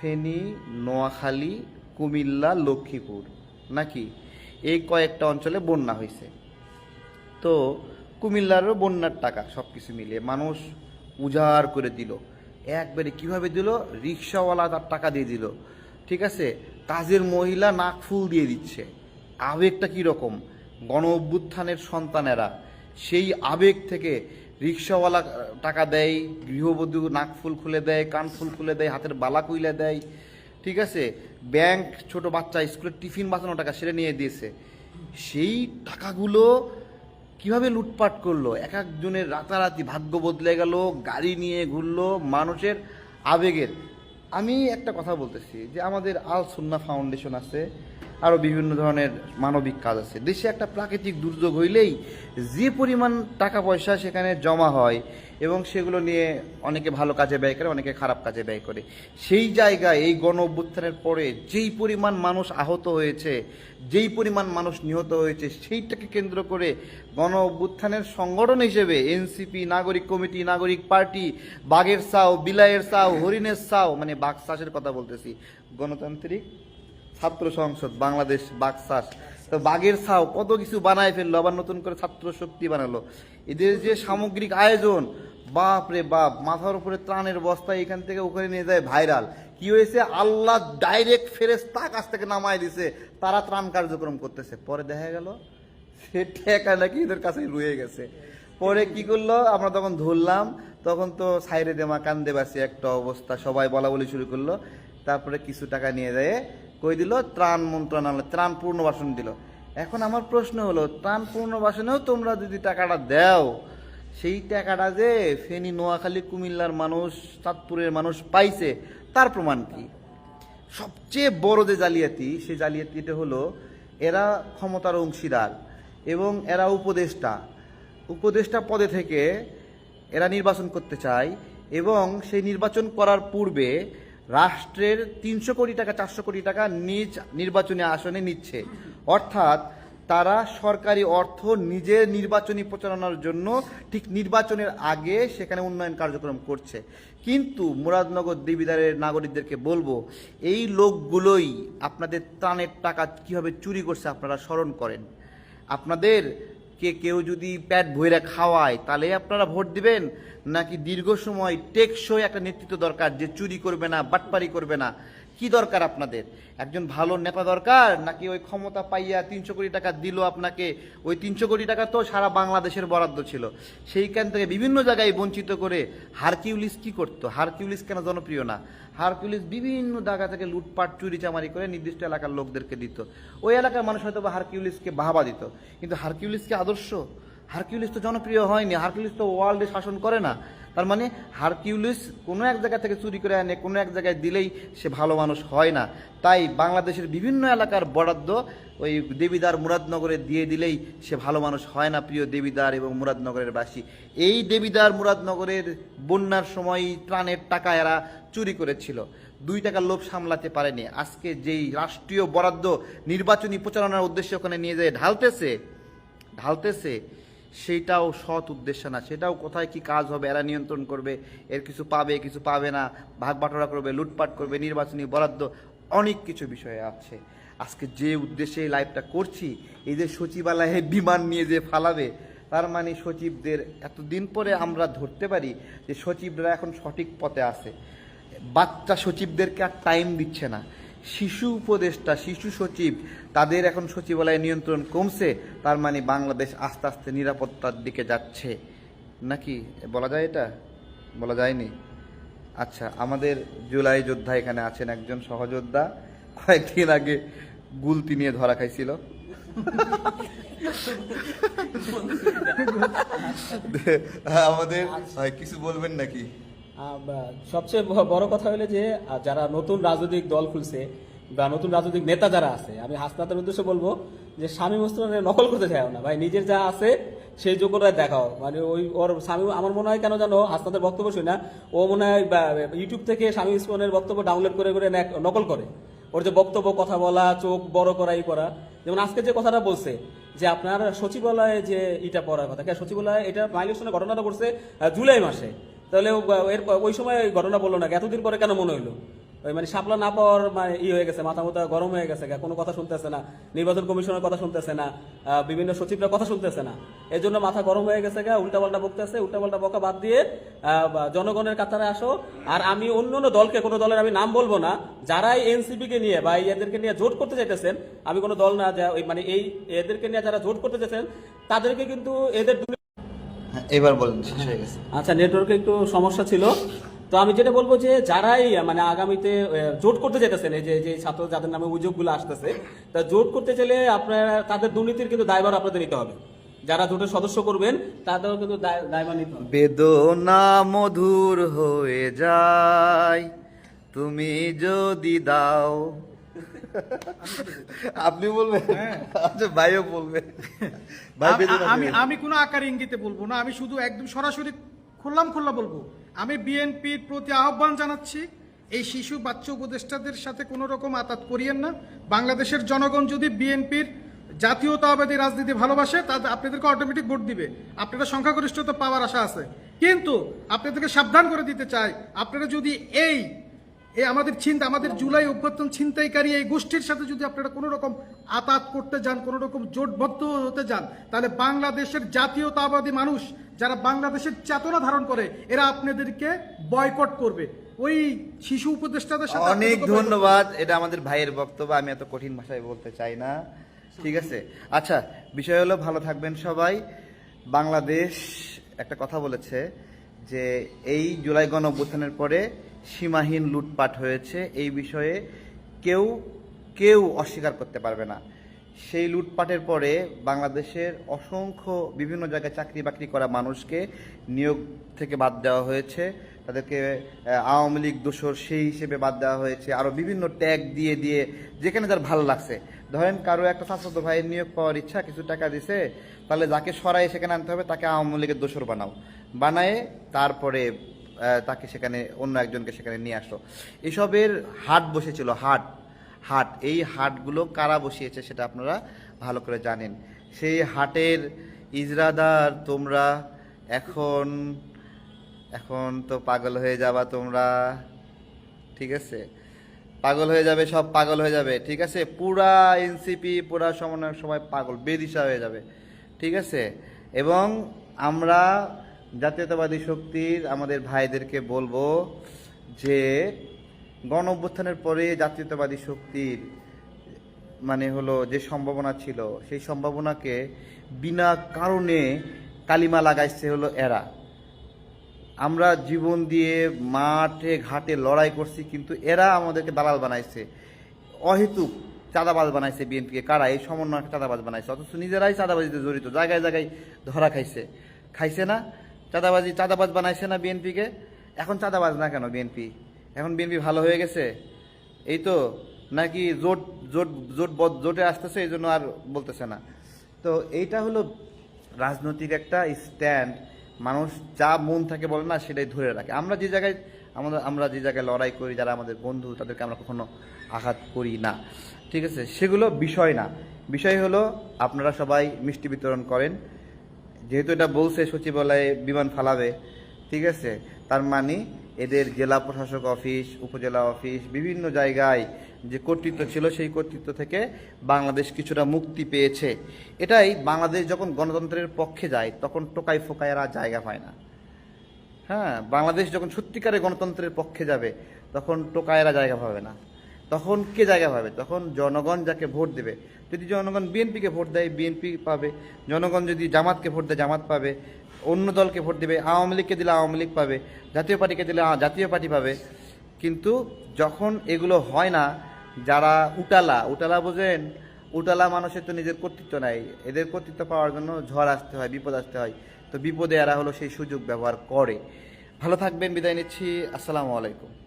ফেনী, নোয়াখালী, কুমিল্লা, লক্ষ্মীপুর। নাকি? এই কয়েকটা অঞ্চলে বন্যা হয়েছে তো কুমিল্লারও বন্যার টাকা সব কিছু মিলিয়ে মানুষ উজাড় করে দিল। একবারে কীভাবে দিল? রিক্সাওয়ালা তার টাকা দিয়ে দিল। ঠিক আছে? কাজের মহিলা নাক ফুল দিয়ে দিচ্ছে। আবেগটা কীরকম? গণ অভ্যুত্থানের সন্তানেরা সেই আবেগ থেকে রিক্সাওয়ালা টাকা দেয়, গৃহবধূ নাক ফুল খুলে দেয়, কান ফুল খুলে দেয়, হাতের বালা কুইলে দেয়, ঠিক আছে? ব্যাংক, ছোট বাচ্চা, স্কুলের টিফিন বাঁচানো টাকা সেটা নিয়ে দিয়েছে। সেই টাকাগুলো কীভাবে লুটপাট করল? এক একজনের রাতারাতি ভাগ্য বদলে গেল, গাড়ি নিয়ে ঘুরলো, মানুষের আবেগের। আমি একটা কথা বলতেছি যে আমাদের আল সুন্না ফাউন্ডেশন আছে আরও বিভিন্ন ধরনের মানবিক কাজ আছে। দেশে একটা প্রাকৃতিক দুর্যোগ হইলেই যে পরিমাণ টাকা পয়সা সেখানে জমা হয় এবং সেগুলো নিয়ে অনেকে ভালো কাজে ব্যয় করে, অনেকে খারাপ কাজে ব্যয় করে। সেই জায়গায়, এই গণ অভ্যুত্থানের পরে যেই পরিমাণ মানুষ আহত হয়েছে, যেই পরিমাণ মানুষ নিহত হয়েছে, সেইটাকে কেন্দ্র করে গণ অভ্যুত্থানের সংগঠন হিসেবে এনসিপি নাগরিক কমিটি, নাগরিক পার্টি, বাঘের সাও বিলায়ের সাও, হরিণের সাও মানে বাঘ কথা বলতেছি, গণতান্ত্রিক ছাত্র সংসদ, বাংলাদেশ বাকসাস। তো বাঘের ছাও কত কিছু বানায় ফেলল, আবার নতুন করে ছাত্র শক্তি বানালো। এদের যে সামগ্রিক আয়োজন, বাপ রে বাপ, মাথার উপরে ত্রাণের বস্তা এখান থেকে ওখানে নিয়ে যায় ভাইরাল। কি হয়েছে? আল্লাহ ডাইরেক্ট ফেরেস্তা কাছ থেকে নামায় দিছে। তারা ত্রাণ কার্যক্রম করতেছে। পরে দেখা গেল, সে ঠেকা নাকি এদের কাছে রয়ে গেছে। পরে কি করল? আমরা তখন ধরলাম, তখন তো সাইরে দেমা কান্দে বাসি একটা অবস্থা। সবাই বলা বলি শুরু করল। তারপরে কিছু টাকা নিয়ে যায় কই দিল? ত্রাণ মন্ত্রণালয়, ত্রাণ পূর্ণবাসন দিল। এখন আমার প্রশ্ন হলো, ত্রাণ পূর্ণবাসনেও তোমরা যদি টাকাটা দাও, সেই টাকাটা যে ফেনী, নোয়াখালী, কুমিল্লার মানুষ, চাঁদপুরের মানুষ পাইছে, তার প্রমাণ কি? সবচেয়ে বড় যে জালিয়াতি, সেই জালিয়াতিটা হলো, এরা ক্ষমতার অংশীদার এবং এরা উপদেষ্টা। উপদেষ্টা পদে থেকে এরা নির্বাচন করতে চায় এবং সেই নির্বাচন করার পূর্বে রাষ্ট্রের তিনশো কোটি টাকা, চারশো কোটি টাকা নিজ নির্বাচনী আসনে নিচ্ছে। অর্থাৎ তারা সরকারি অর্থ নিজের নির্বাচনী প্রচারণার জন্য ঠিক নির্বাচনের আগে সেখানে উন্নয়ন কার্যক্রম করছে। কিন্তু মুরাদনগর দেবিদারের নাগরিকদেরকে বলব, এই লোকগুলোই আপনাদের ত্রাণের টাকা কীভাবে চুরি করছে আপনারা স্মরণ করেন। আপনাদের কে কেউ যদি প্যাট ভইরা খাওয়ায়, তাহলে আপনারা ভোট দিবেন? নাকি দীর্ঘ সময় টেকসই একটা নেতৃত্ব দরকার যে চুরি করবে না, বাটপারি করবে না? কি দরকার আপনাদের? একজন ভালো নেতা দরকার? নাকি ওই ক্ষমতা পাইয়া তিনশো কোটি টাকা দিল আপনাকে? ওই তিনশো কোটি টাকা তো সারা বাংলাদেশের বরাদ্দ ছিল। সেইখান থেকে বিভিন্ন জায়গায় বঞ্চিত করে হারকিউলিস কি করতো? হারকিউলিস কেন জনপ্রিয় না? হারকিউলিস বিভিন্ন জায়গা থেকে লুটপাট চুরি চামারি করে নির্দিষ্ট এলাকার লোকদেরকে দিত। ওই এলাকার মানুষ হয়তো বা হারকিউলিসকে বাহাবা দিত। কিন্তু হারকিউলিসকে আদর্শ? হারকিউলিস তো জনপ্রিয় হয়নি। হারকিউলিস তো ওয়ার্ল্ডে শাসন করে না। তার মানে হারকিউলিস কোনো এক জায়গা থেকে চুরি করে আনে, কোনো এক জায়গায় দিলেই সে ভালো মানুষ হয় না। তাই বাংলাদেশের বিভিন্ন এলাকার বরাদ্দ ওই দেবিদার মুরাদনগরে দিয়ে দিলেই সে ভালো মানুষ হয় না, প্রিয় দেবিদার এবং মুরাদনগরের বাসী। এই দেবিদার মুরাদনগরের বন্যার সময় ত্রাণের টাকা এরা চুরি করেছিল। দুই টাকার লোভ সামলাতে পারেনি। আজকে যেই রাষ্ট্রীয় বরাদ্দ নির্বাচনী প্রচারণার উদ্দেশ্যে ওখানে নিয়ে যায় ঢালতেছে ঢালতেছে সেইটাও সৎ উদ্দেশ্য না। সেটাও কোথায় কি কাজ হবে, এরা নিয়ন্ত্রণ করবে, এর কিছু পাবে কিছু পাবে না, ভাগ বাটোয়ারা করবে, লুটপাট করবে, নির্বাচনী বরাদ্দ, অনেক কিছু বিষয়ে আছে। আজকে যে উদ্দেশ্যে এই লাইভটা করছি, এই যে সচিবালয়ে বিমান নিয়ে যে ফালাবে, তার মানে সচিবদের এতদিন পরে আমরা ধরতে পারি যে সচিবরা এখন সঠিক পথে আছে। বাচ্চা সচিবদেরকে আর টাইম দিচ্ছে না। শিশু উপদেষ্টা শিশু সচিব তাদের এখন সচিবালয়ে নিয়ন্ত্রণ কমছে তার মানে বাংলাদেশ আস্তে আস্তে নিরাপত্তার দিকে যাচ্ছে। নাকি বলা যায় এটা? বলা যায়নি? আচ্ছা আমাদের জুলাই যোদ্ধা এখানে আছেন একজন সহযোদ্ধা। কয়েকদিন আগে গুলতি নিয়ে ধরা খাইছিল। আমাদের কিছু বলবেন নাকি? সবচেয়ে বড় কথা হলো যে যারা নতুন রাজনৈতিক দল খুলছে বা নতুন রাজনৈতিক নেতা যারা আছে, আমি হাসনাতের উদ্দেশ্যে বলব যে স্বামী মুসলমানের নকল করতে চাও না। ভাই, নিজের যা আছে, সেই যোগ্যতা দেখাও। মানে ওই, ওর স্বামী আমার মনে হয় কেন জানো, হাসনাতের বক্তব্য শুই না, ও মনে হয় ইউটিউব থেকে স্বামী উসমানের বক্তব্য ডাউনলোড করে করে নকল করে। ওর যে বক্তব্য, কথা বলা, চোখ বড় করা, ই করা, যেমন আজকে যে কথাটা বলছে, যে আপনার সচিবালয়ে যে এটা পড়ার কথা সচিবালয়ে এটা মাইলেশনের ঘটনাটা করছে জুলাই মাসে। তাহলে এর ওই সময় ওই ঘটনা বলল না, এতদিন পরে কেন মনে হইল? ওই মানে সাপলা না পাওয়ার মানে ই হয়ে গেছে, মাথা মাথা গরম হয়ে গেছে কোনো কথা শুনতেছে না, নির্বাচন কমিশনের কথা শুনতেছে না বিভিন্ন সচিবরা কথা শুনতেছে না। এই জন্য মাথা গরম হয়ে গেছে গা, উল্টাপাল্টা বকতেছে, উল্টাপাল্টা বকা বাদ দিয়ে জনগণের কাতারে আসো। আর আমি অন্য অন্য দলকে, কোনো দলের আমি নাম বলব না, যারাই এনসিপি কে নিয়ে বা এদেরকে নিয়ে জোট করতে চাইতেছেন, আমি কোনো দল না মানে এই এদেরকে নিয়ে যারা জোট করতে চাইছেন তাদেরকে কিন্তু এদের এবার বলেন শেষ হয়ে গেছে। আচ্ছা নেটওয়ার্কে একটু সমস্যা ছিল। তো আমি যেটা বলব যে যারাই মানে আগামীতে জোট করতে যেতেছেন এই যে যে ছাত্র যাদের নামে অভিযোগগুলো আসতেছে তা জোট করতে চাইলে আপনার তাদের দুর্নীতির কিন্তু দায়ভার আপনাদের নিতে হবে। যারা জোটের সদস্য করবেন তাদেরও কিন্তু দায়- দায়ভার নিতে হবে। বেদনা মধুর হয়ে যায় তুমি যদি দাও আপনি বলবেন? আচ্ছা ভাইও বলবে। ভাই আমি আমি কোনো আকার ইঙ্গিতে বলব না আমি শুধু একদম সরাসরি খুললাম খুল্লা বলব। আমি বিএনপির প্রতি আহ্বান জানাচ্ছি এই শিশু বাচ্চা উপদেষ্টাদের সাথে কোনো রকম আতাত করিয়েন না। বাংলাদেশের জনগণ যদি বিএনপির জাতীয়তাবাদী রাজনীতি ভালোবাসে তাদের আপনাদেরকে অটোমেটিক ভোট দিবে। আপনারা সংখ্যাগরিষ্ঠতা পাওয়ার আশা আছে। কিন্তু আপনাদেরকে সাবধান করে দিতে চাই আপনারা যদি এই এই আমাদের চিন্তা আমাদের জুলাই অভ্যর্থন ছিনতাইকারী এই গোষ্ঠীর সাথে যদি আপনারা কোনো রকম আতাত করতে যান কোনো রকম জোটবদ্ধ হতে যান তাহলে বাংলাদেশের জাতীয়তাবাদী মানুষ যারা বাংলাদেশের চেতনা ধারণ করে এরা আপনাদেরকে বয়কট করবে। ওই শিশু উপদেষ্টাদের সাথে অনেক ধন্যবাদ। এটা আমাদের ভাইয়ের বক্তব্য আমি এত কঠিন ভাষায় বলতে চাই না। ঠিক আছে? আচ্ছা বিষয় হলো ভালো থাকবেন সবাই। বাংলাদেশ একটা কথা বলেছে যে এই জুলাই গণ অভ্যুত্থানের পরে সীমাহীন লুটপাট হয়েছে, এই বিষয়ে কেউ কেউ অস্বীকার করতে পারবে না। সেই লুটপাটের পরে বাংলাদেশের অসংখ্য বিভিন্ন জায়গায় চাকরি বাকরি করা মানুষকে নিয়োগ থেকে বাদ দেওয়া হয়েছে। তাদেরকে আওয়ামী লীগ দোষর সেই হিসেবে বাদ দেওয়া হয়েছে। আরও বিভিন্ন ট্যাগ দিয়ে দিয়ে যেখানে যার ভালো লাগছে। ধরেন কারও একটা শাশ্বত ভাইয়ের নিয়োগ পাওয়ার ইচ্ছা, কিছু টাকা দিছে, তাহলে যাকে সরাই সেখানে আনতে হবে, তাকে আওয়ামী লীগের দোষর বানাও। বানায়ে তারপরে তাকে সেখানে, অন্য একজনকে সেখানে নিয়ে আসো এসবের হাট বসেছিল, হাট হাট। এই হাটগুলো কারা বসিয়েছে সেটা আপনারা ভালো করে জানেন। সেই হাটের ইজরাদার তোমরা, এখন এখন তো পাগল হয়ে যাবা তোমরা। ঠিক আছে? পাগল হয়ে যাবে, সব পাগল হয়ে যাবে। ঠিক আছে? পুরা এনসিপি, পুরা সমন্বয় সবাই পাগল, বেদিশা হয়ে যাবে। ঠিক আছে? এবং আমরা জাতীয়তাবাদী শক্তির আমাদের ভাইদেরকে বলব যে গণ অভ্যুত্থানের পরে জাতীয়তাবাদী শক্তির মানে হলো যে সম্ভাবনা ছিল, সেই সম্ভাবনাকে বিনা কারণে কালিমা লাগাইছে হলো এরা। আমরা জীবন দিয়ে মাঠে, ঘাটে লড়াই করছি, কিন্তু এরা আমাদেরকে দালাল বানাইছে। অহেতুক চাঁদাবাজ বানাইছে বিএনপিকে। কারা? এই সমন্বয় চাঁদাবাজ বানাইছে। অথচ নিজেরাই চাঁদাবাজিতে জড়িত, জায়গায় জায়গায় ধরা খাইছে। খাইছে না? চাঁদাবাজি, চাঁদাবাজ বানাইছে না বিএনপিকে? এখন চাঁদাবাজ না কেন বিএনপি? এখন বিএনপি ভালো হয়ে গেছে? এই তো নাকি জোট জোট জোট জোটে আসতেছে, এই জন্য আর বলতেছে না। তো এইটা হলো রাজনৈতিক একটা স্ট্যান্ড মানুষ যা মন থাকে বলে না, সেটাই ধরে রাখে। আমরা যে জায়গায়, আমাদের, আমরা যে জায়গায় লড়াই করি, যারা আমাদের বন্ধু, তাদেরকে আমরা কখনো আঘাত করি না। ঠিক আছে? সেগুলো বিষয় না। বিষয় হলো আপনারা সবাই মিষ্টি বিতরণ করেন। যেহেতু এটা বলছে সচিবালয়ে বিমান ফালাবে, ঠিক আছে? তার মানে এদের জেলা প্রশাসক অফিস, উপজেলা অফিস, বিভিন্ন জায়গায় যে কর্তৃত্ব ছিল সেই কর্তৃত্ব থেকে বাংলাদেশ কিছুটা মুক্তি পেয়েছে। এটাই বাংলাদেশ যখন গণতন্ত্রের পক্ষে যায়, তখন টোকাই ফোকায়েরা জায়গা পায় না। হ্যাঁ বাংলাদেশ যখন সত্যিকারে গণতন্ত্রের পক্ষে যাবে, তখন টোকায়েরা জায়গা পাবে না। তখন কে জায়গা পাবে? তখন জনগণ যাকে ভোট দেবে। যদি জনগণ বিএনপিকে ভোট দেয়, বিএনপি পাবে। জনগণ যদি জামাতকে ভোট দেয়, জামাত পাবে। অন্য দলকে ভোট দেবে, আওয়ামী লীগকে দিলে আওয়ামী লীগ পাবে। জাতীয় পার্টিকে দিলে জাতীয় পার্টি পাবে। কিন্তু যখন এগুলো হয় না, যারা উটালা উটালা বোঝেন? উটালা মানুষের তো নিজের কর্তৃত্ব নাই। এদের কর্তৃত্ব পাওয়ার জন্য ঝড় আসতে হয়, বিপদ আসতে হয়। তো বিপদে এরা হলো সেই সুযোগ ব্যবহার করে। ভালো থাকবেন, বিদায় নিচ্ছি। আসসালামু আলাইকুম।